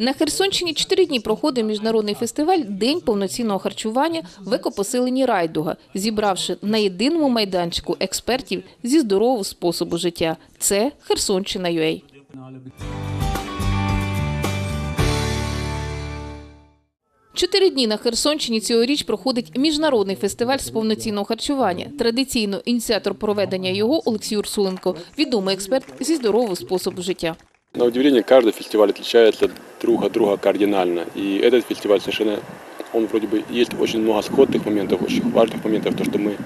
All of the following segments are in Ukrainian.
На Херсонщині чотири дні проходив міжнародний фестиваль День повноцінного харчування в екопоселенні Райдуга, зібравши на єдиному майданчику експертів зі здорового способу життя. Це Херсонщина UA. Чотири дні на Херсонщині цьогоріч проходить міжнародний фестиваль з повноцінного харчування. Традиційно ініціатор проведення його Олексій Урсуленко, відомий експерт зі здорового способу життя. На удивление, каждый фестиваль отличается друг от друга кардинально. И этот фестиваль совершенно, он вроде бы, есть очень много сходных моментов, очень важных моментов, то, что мы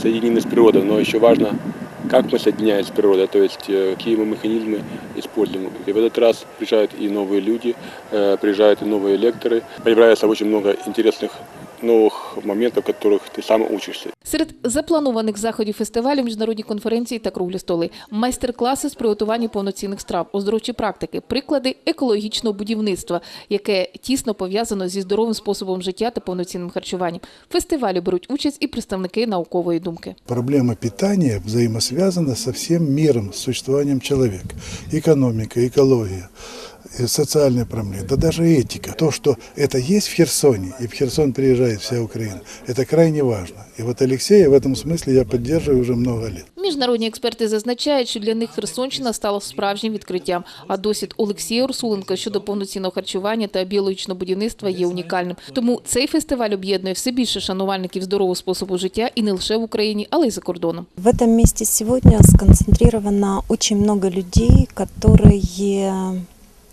соединены с природой, но еще важно, как мы соединяем с природой, то есть э, какие мы механизмы используем. И в этот раз приезжают и новые люди, э, приезжают и новые лекторы, появляется очень много интересных новых моментов, которых ты сам учишься. Серед запланованих заходів фестивалю міжнародні конференції та круглі столи, майстер-класи з приготування повноцінних страв, оздоровчі практики, приклади екологічного будівництва, яке тісно пов'язано зі здоровим способом життя та повноцінним харчуванням. В фестивалі беруть участь і представники наукової думки. Проблема питания взаимосвязана со всем миром, с существованием человека. Экономика, экология, э, социальные проблемы, да даже этика. То, что это есть в Херсоне, и в Херсон приезжает вся Украина, это крайне важно. И вот Алексея в этом смысле я поддерживаю уже много лет. Міжнародні експерти зазначають, що для них Херсонщина стала справжнім відкриттям. А досвід Олексія Урсуленка щодо повноцінного харчування та біологічного будівництва є унікальним. Тому цей фестиваль об'єднує все більше шанувальників здорового способу життя і не лише в Україні, але й за кордоном. В этом месте сегодня сконцентрировано очень много людей, которые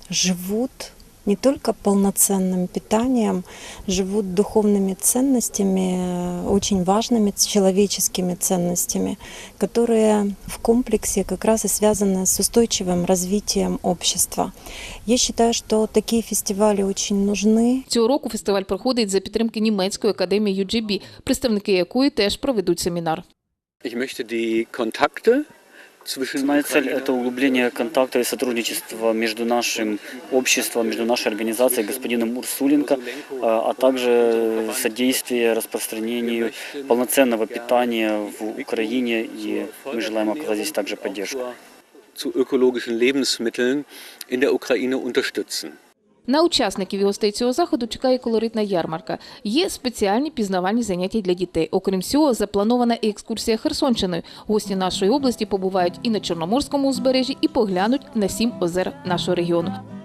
живут не только полноценным питанием, живут духовными ценностями, э, очень важными человеческими ценностями, которые в комплексе как раз и связаны с устойчивым развитием общества. Я считаю, что такие фестивали очень нужны, Цього року фестиваль проходить за підтримки німецької академії UGB, представники якої теж проведуть семінар. Ich möchte die Kontakte Моя цель – это углубление контакта и сотрудничества между нашим обществом, между нашей организацией, господином Урсуленко, а также содействие распространению полноценного питания в Украине, и мы желаем оказать здесь также поддержку. zu ökologischen Lebensmitteln in der Ukraine unterstützen. На учасників і гостей цього заходу чекає колоритна ярмарка. Є спеціальні пізнавальні заняття для дітей. Окрім цього, запланована екскурсія Херсонщиною. Гості нашої області побувають і на Чорноморському узбережжі, і поглянуть на сім озер нашого регіону.